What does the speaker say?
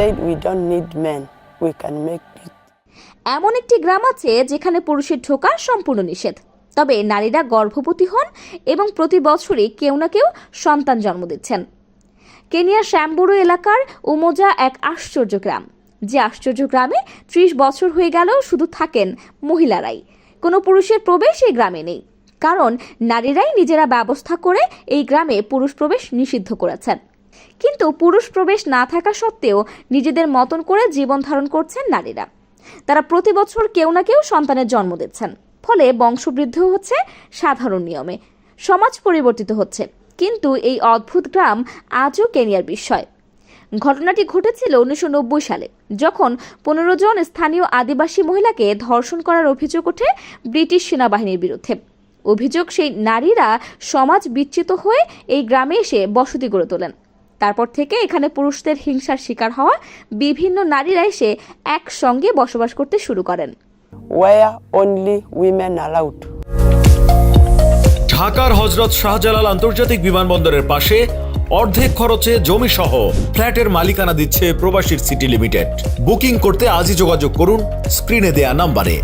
said we don't need men. We can make it. এমন একটি গ্রাম আছে যেখানে পুরুষের ঢোকা সম্পূর্ণ নিষেধ। তবে নারীরা গর্ভবতী হন এবং প্রতি বছরই কেউ না কেউ সন্তান জন্ম দিচ্ছেন। কেনিয়ার শ্যামবুড়ো এলাকার উমোজা এক আশ্চর্য গ্রাম। যে আশ্চর্য গ্রামে ত্রিশ বছর হয়ে গেলেও শুধু থাকেন মহিলারাই। কোনো পুরুষের প্রবেশ এই গ্রামে নেই। কারণ নারীরাই নিজেরা ব্যবস্থা করে এই গ্রামে পুরুষ প্রবেশ নিষিদ্ধ করেছেন। কিন্তু পুরুষ প্রবেশ না থাকা সত্ত্বেও নিজেদের মতন করে জীবন ধারণ করছেন নারীরা। তারা প্রতি বছর কেউ না কেউ সন্তানের জন্ম দিচ্ছেন। ফলে বংশবৃদ্ধিও হচ্ছে সাধারণ নিয়মে। সমাজ পরিবর্তিত হচ্ছে। কিন্তু এই অদ্ভুত গ্রাম আজও কেনিয়ার বিস্ময়। ঘটনাটি ঘটেছিল উনিশশো নব্বই সালে, যখন পনেরো জন স্থানীয় আদিবাসী মহিলাকে ধর্ষণ করার অভিযোগ ওঠে ব্রিটিশ সেনাবাহিনীর বিরুদ্ধে। অভিযোগ সেই নারীরা সমাজ বিচ্যুত হয়ে এই গ্রামে এসে বসতি গড়ে তোলেন। তারপর থেকে এখানে পুরুষদের হিংসার শিকার হওয়া বিভিন্ন নারীরা এসে একসঙ্গে বসবাস করতে শুরু করেন। Where only women allowed. ঢাকার হজরত শাহজালাল আন্তর্জাতিক বিমানবন্দরের পাশে অর্ধেক খরচে জমি সহ ফ্ল্যাটের মালিকানা দিচ্ছে প্রবাসীর সিটি লিমিটেড। বুকিং করতে আজই যোগাযোগ করুন স্ক্রিনে দেয়া নাম্বারে।